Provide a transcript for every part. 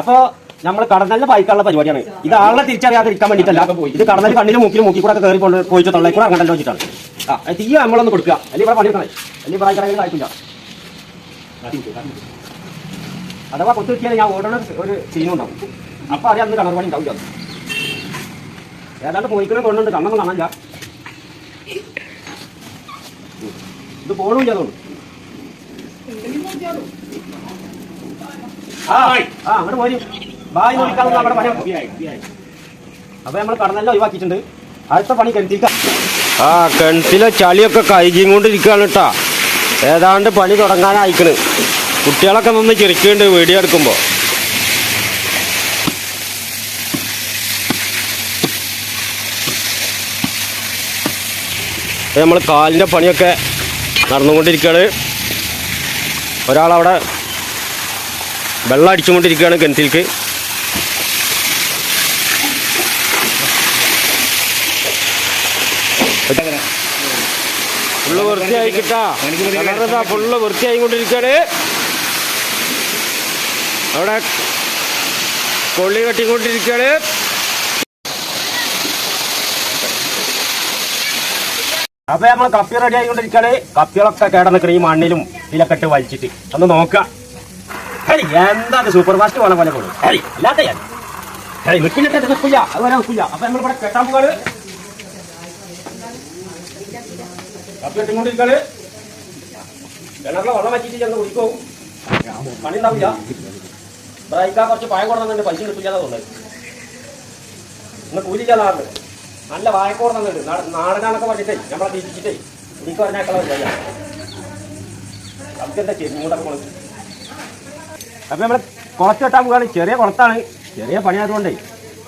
അപ്പൊ നമ്മൾ കടന്നലിന് പായിക്കാനുള്ള പരിപാടിയാണ്. ഇത് ആളെ തിരിച്ചറിയാതിരിക്കാൻ വേണ്ടിയിട്ടല്ല. ഇത് കടന്നൽ കണ്ണിലും മൂക്കിലും മൂക്കി കൂടെ കയറി കൊണ്ട് പോയിട്ട് തള്ളേ കൂടെ അങ്ങോട്ടല്ലോ വെച്ചിട്ടാണ്. ആ തീ നമ്മളൊന്ന് കൊടുക്കുക. അല്ലെങ്കിൽ ഇവിടെ പണിയെടുക്കണേ അല്ലെങ്കിൽ ഇവിടെ കടയിൽ ആയിട്ടില്ല. അഥവാ കൊത്തു കിട്ടിയാൽ ഞാൻ ഓടണ ഒരു സീനും ഉണ്ടാവും. അപ്പൊ അറിയാം അന്ന് കണർ പണി ഉണ്ടാവില്ല. ഏതാണ്ട് പോയിക്കണേ കൊണ്ടുണ്ട് കണ്ണൊന്നും കാണാനില്ല. ഇത് പോണില്ല തോന്നുന്നു ആ ആ അങ്ങോട്ട് പോരും. ബായ് അപ്പൊ നമ്മൾ കടന്നെല്ലാം ഒഴിവാക്കിയിട്ടുണ്ട്. അടുത്ത പണി ആ കിണറ്റിലെ ചളിയൊക്കെ കൈകിയും കൊണ്ടിരിക്കുകയാണ് കേട്ടാ ഏതാണ്ട് പണി തുടങ്ങാനായിക്കണ്. കുട്ടികളൊക്കെ നിന്ന് ചിരിക്കുന്നുണ്ട് വീഡിയോ എടുക്കുമ്പോൾ നമ്മൾ കാലിന്റെ പണിയൊക്കെ നടന്നുകൊണ്ടിരിക്കുകയാണ്. ഒരാളവിടെ വെള്ളം അടിച്ചുകൊണ്ടിരിക്കുകയാണ് കിണറ്റിലേക്ക്. ഫുള്ള് വൃത്തിയായി കിട്ടാ. ഫുള്ള് വൃത്തിയായി കൊണ്ടിരിക്കുകയാണ്. അവിടെ കൊള്ളി കെട്ടിക്കൊണ്ടിരിക്കുകയാണ്. അപ്പൊ നമ്മൾ കപ്പി റെഡി ആയിക്കൊണ്ടിരിക്കുകയാണ്. കപ്പികളൊക്കെ കേടന്നിക്കണം ഈ മണ്ണിലും ഇതിലൊക്കെ ഇട്ട് വലിച്ചിട്ട്. ഒന്ന് നോക്കാം ഹരി എന്താ സൂപ്പർ ഫാസ്റ്റ് പോലെ പോലെ പോകും ഹരി ഇല്ലാത്ത ഞാൻ. ഹരി നിൽക്കില്ല. അത് നിൽക്കില്ല. അപ്പൊ നമ്മൾ ഇവിടെ കെട്ടാൻ കുടിക്കും ബ്രൈക്കാ കുറച്ച് പൈസ നല്ല കുളച്ച് അപ്പൊ നമ്മൾ കുളത്ത് കെട്ടാൻ പോവുകയാണ് ചെറിയ കുളത്താണ്. ചെറിയ പണിയായതുകൊണ്ടേ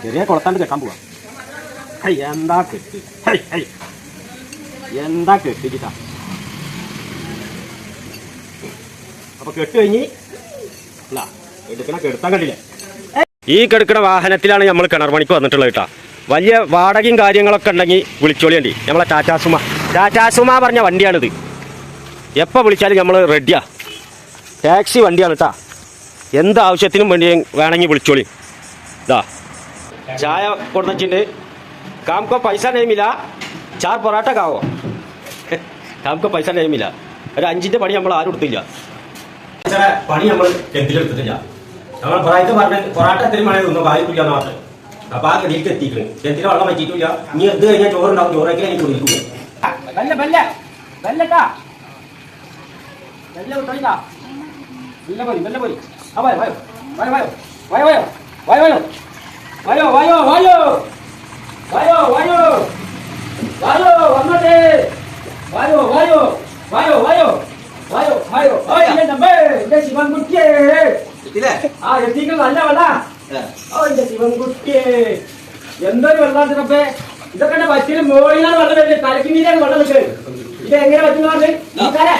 ചെറിയ കുളത്താണ്ട് കെട്ടാൻ പോവാ. എന്താ കെട്ടി. എന്താ കെട്ടിക്കിട്ടാ അപ്പൊ കെട്ട് കഴിഞ്ഞ് അല്ല എടുക്കണ കെടുത്താൻ കണ്ടില്ലേ? ഈ കെടുക്കണ വാഹനത്തിലാണ് നമ്മൾ കിണർ പണിക്ക് വന്നിട്ടുള്ളത് കേട്ടോ. വലിയ വാടകയും കാര്യങ്ങളൊക്കെ ഉണ്ടെങ്കിൽ വിളിച്ചോളിയണ്ടി നമ്മളെ ടാറ്റാസുമ ടാറ്റാസുമ പറഞ്ഞ വണ്ടിയാണിത്. എപ്പോൾ വിളിച്ചാലും നമ്മൾ റെഡിയാ ടാക്സി വണ്ടിയാണ് കേട്ടാ. എന്ത് ആവശ്യത്തിനും വേണ്ടി വേണമെങ്കിൽ വിളിച്ചോളി. ഇതാ ചായ കൊടുത്തിട്ടുണ്ട് കാമക്കോ പൈസ നെയ്മില്ല. ചാർ പൊറാട്ട കാവോ? കാമക്കോ പൈസ നെയ്മില്ല. ഒരു അഞ്ചിന്റെ പണി നമ്മൾ ആരും എടുത്തില്ല. പണി നമ്മൾ എന്തിലെടുത്തിട്ടില്ല നമ്മൾ പറഞ്ഞ പൊറാട്ട എത്രയും വേണമെങ്കിൽ ഒന്നും ബാധിക്കില്ല എന്ന് പറഞ്ഞു. അപ്പൊ ആ ഗതിയിലേക്ക് എത്തിക്കണം എന്തിനാ വെള്ളം പറ്റിയിട്ടില്ല ഇനി എന്ത് കഴിഞ്ഞാൽ ചോറുണ്ടാവും ചോറൊക്കെ എനിക്ക് കുടിക്കും ബല്ല പോയി. ബല്ല പോയി ആ വായോ വായോ വായോ വായോ വായോ വായോ വായോ വായോ വായോ വായോ വായോ വായോ വന്നോട്ടെ വായോ വായോ വായോ വായോ വായോ വായോ ഓയ് എന്റെ നമ്പേ എന്റെ ശിവൻകുട്ടിയെ ആ എത്തിക്കുന്നത് നല്ല വെള്ള ഓ എന്റെ ശിവൻകുട്ടിയെ എന്തൊരു വെള്ളാണ് റബ്ബേ ഇതൊക്കെ എന്റെ പറ്റിന് മോളിലാണ് വെള്ളം വരുന്നത് തലക്ക് മീതാണ് വെള്ളം നിൽക്കുന്നത് ഇത് എങ്ങനെ പറ്റുന്നതാണ് ഇനിക്കാരെ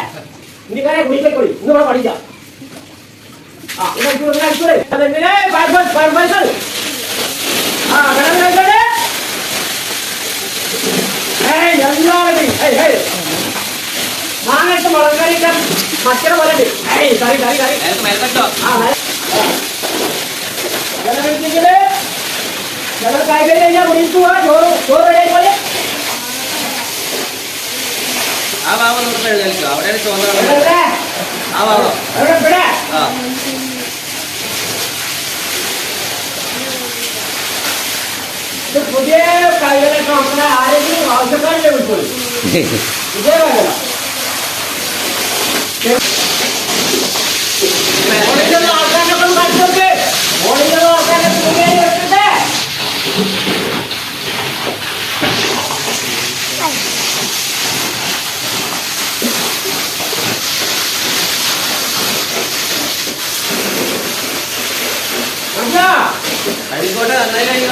ഇനിക്കാരെ കുടിക്കോളി ഇന്ന് ഇവിടെ പഠിക്കാം മാങ്ങട്ട് മുളങ്കരിക്കാം മറ്റൊരു പോലെ കറി കറി കറി. ആ ഞങ്ങൾ കായിക കഴിഞ്ഞാൽ കുടിച്ചു ആ ചോറ് ചോറ് കഴിയാൻ പോലെ ആ ഭാഗം അവിടെ ചോദ്യം ആ ഭാഗം ആ. ఇదే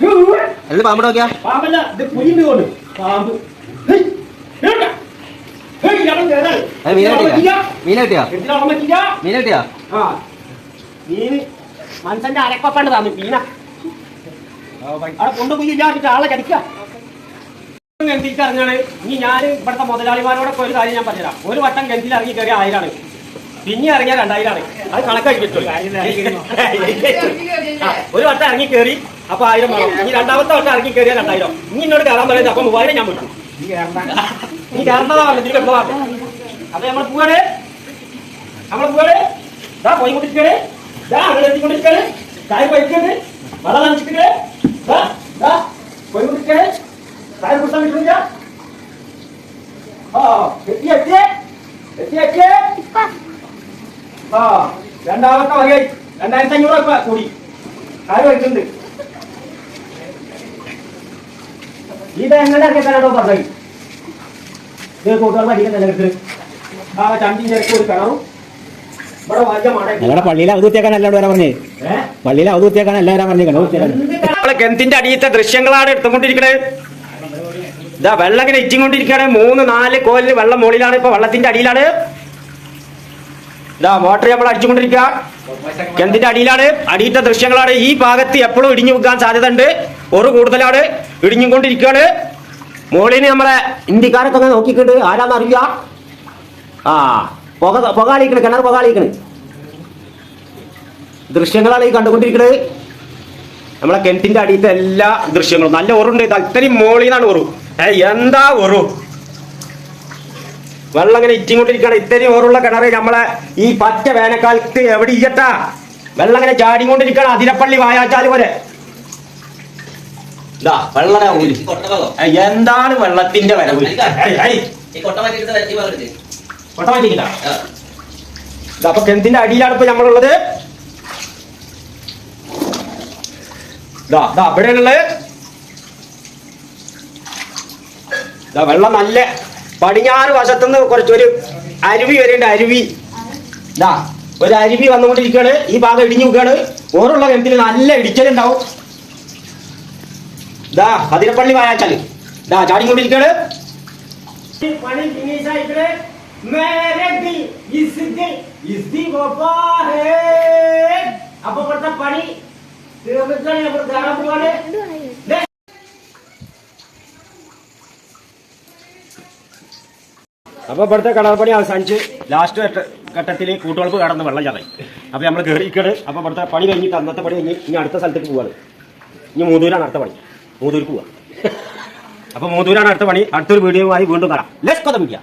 വായോ പാമ്പ് നോക്കിയാ? പാമ്പല്ല ഇത് പുലിന്റെ കൊണ്ട്. പാമ്പ്. ഹേയ്, ഹേയ്, ഇയാളെ കേറാൻ. അത് മീനെ ഇയാളെ കിട്ടിയാ പറ്റില്ല. മീനെ കിട്ടിയാ എന്തിനാ മീനെ കിട്ടിയാ ആ. മീന് മനുഷ്യന്റെ അരക്കൊപ്പണ്ട് താന്നു മീന. അവിടെ കൊണ്ടുപോയി ഇല്ലാട്ടിട്ട് ആളെ ചടിക്ക ഗന്ധിക്ക് ഇറങ്ങാണ്. ഇനി ഞാൻ ഇവിടുത്തെ മുതലാളിമാരോടൊക്കെ ഒരു കാര്യം ഞാൻ പറഞ്ഞുതരാം. ഒരു വട്ടം ഗന്ധിൽ ഇറങ്ങി കയറിയ ആയിരാണ്. പിന്നെ ഇറങ്ങിയ രണ്ടായിരാണ്. അത് കണക്കാക്കി കിട്ടും ആ, ഒരു വട്ടം ഇറങ്ങി കയറി അപ്പൊ ആയിരം വേണം. ഇനി രണ്ടാമത്തെ വട്ടം ഇറങ്ങി കയറിയാൽ രണ്ടായിരം. ഇനി എന്നോട് കയറാൻ പറയുന്നത് അപ്പൊ മൂവായിരം ഞാൻ വിട്ടു. നീ കയറേണ്ടതാ ഇതിൽ കിട്ടുന്നതാ അപ്പൊ നമ്മൾ പോവാണ്. നമ്മൾ പോവാണ്. ഇതാ പോയി കൊണ്ടിരിക്കണേ. ദാ അങ്ങനെ എത്തിക്കൊണ്ടിരിക്കണേ. ചായ കഴിക്കണേ. വെള്ളം നനച്ചിട്ട് പോയി കൊണ്ടിരിക്കണേ. ചായ കുടിച്ചാൻ കിട്ടുന്നില്ല. ആ എത്തി എത്തിയേ. എത്തി എത്തിയേ. ആ രണ്ടാമത്തെ വകയായി. രണ്ടായിരത്തി അഞ്ഞൂറ് കൂടി. ചായ കഴിക്കുന്നുണ്ട്. ഇത് എങ്ങനെ ഇറങ്ങിയാലോ പറഞ്ഞു ഇത് കൂട്ടുകാർ പഠിക്കുന്ന നിലനിർത്തൽ ആ ചണ്ടി ചേർക്ക് ഒരു കിണറും. ഞങ്ങളുടെ പള്ളിയിലെ അവധൂത്തിയാക്കാൻ എല്ലാവരും വരാൻ പറഞ്ഞേ. ഏഹ് പള്ളിയിലെ അവധൂത്തിയാക്കാൻ എല്ലാവരും പറഞ്ഞേ കിണറ്റിന്റെ അടിയത്തെ ദൃശ്യങ്ങളാണ് എടുത്തുകൊണ്ടിരിക്കണേ. ഇതാ വെള്ളം ഇങ്ങനെ ഇറ്റിക്കൊണ്ടിരിക്കുകയാണ് മൂന്ന് നാല് കോലിന് വെള്ളം മുകളിലാണ്. ഇപ്പൊ വെള്ളത്തിന്റെ അടിയിലാണ്. ഇതാ മോട്ടർ നമ്മൾ അടിച്ചുകൊണ്ടിരിക്കുക. കിണറ്റിന്റെ അടിയിലാണ്. അടിയിട്ട ദൃശ്യങ്ങളാണ്. ഈ ഭാഗത്ത് എപ്പോഴും ഇടിഞ്ഞു വെക്കാൻ സാധ്യത ഉണ്ട് ഒരു കൂടുതലാണ് ഇടിഞ്ഞുകൊണ്ടിരിക്കുകയാണ്. മോളിന് നമ്മളെ ഇന്ത്യക്കാരൊക്കെ അങ്ങനെ നോക്കിക്കൊണ്ട് ആരാന്ന് അറിയുക ആ പുക പുകാളിക്കണ് കിണർ പുകാളിക്കണ് ദൃശ്യങ്ങളാണ് ഈ കണ്ടുകൊണ്ടിരിക്കുന്നത് നമ്മളെ കിണറ്റിന്റെ അടിയിലത്തെ എല്ലാ ദൃശ്യങ്ങളും. നല്ല ഒറുണ്ട് ഇത് ഇത്രയും മോളിൽ നിന്നാണ് ഓറു ഏ എന്താ ഒറു വെള്ളം ഇങ്ങനെ ഇറ്റിങ്ങോണ്ടിരിക്കണം ഇത്രയും ഓറുള്ള കിണറ് നമ്മളെ ഈ പച്ച വേനൽക്കാലത്ത് എവിടെ ഇയ്യട്ടാ വെള്ളം ഇങ്ങനെ ചാടിക്കൊണ്ടിരിക്കണം അതിരപ്പള്ളി വായാച്ചാൽ പോലെ ഇതാ വെള്ളം ദാ ഊരി. കൊട്ടഭാഗം ഏ, എന്താണ് വെള്ളത്തിന്റെ വരവ് ഏയ്, ഏയ്, ഈ വെള്ളത്തിന്റെ വരവ്? അപ്പൊ കെന്തിന്റെ അടിയിലാണ് ഇപ്പൊ നമ്മളുള്ളത്. ഇതാ ഇതാ ഇവിടെയാണുള്ളത് ഇതാ വെള്ളം നല്ല പടിഞ്ഞാറ് വശത്തുനിന്ന് കുറച്ചൊരു അരുവി വരുന്നുണ്ട് അരുവി. ഇതാ ഒരു അരുവി വന്നുകൊണ്ടിരിക്കുകയാണ്. ഈ ഭാഗം ഇടിഞ്ഞു നിൽക്കുകയാണ്. ഓറുള്ള കിണറ്റിൽ നല്ല ഇടിച്ചലുണ്ടാവും. ഇതാ അതിരപ്പള്ളി വായാച്ചാൽ ദാ ചാടിക്കൊണ്ടിരിക്കുകയാണ്. പണി ഫിനിഷ് ദി ഹേ അപ്പൊ ഇവിടുത്തെ പണി തീർന്നിട്ടാണ് നമ്മൾ കാണാൻ പോവാണ്. ദേ. അപ്പൊ ഇവിടുത്തെ കടൽപ്പണി അവസാനിച്ച് ലാസ്റ്റ് ഘട്ടത്തിൽ കൂട്ടുകൾക്ക് കടന്ന് വെള്ളം ചാതായി അപ്പൊ നമ്മൾ കയറിക്കട് അപ്പൊ ഇവിടുത്തെ പണി കഴിഞ്ഞിട്ട് അന്നത്തെ പണി കഴിഞ്ഞ് ഇനി അടുത്ത സ്ഥലത്തേക്ക് പോവാണ്. ഇനി മൂന്നൂരാണ് അടുത്ത പണി. മൂന്നൂർക്ക് പോവാം. അപ്പൊ മൂതൂരാണ് അടുത്ത പണി. അടുത്തൊരു ആയി വീണ്ടും കാണാം. Less കൊത media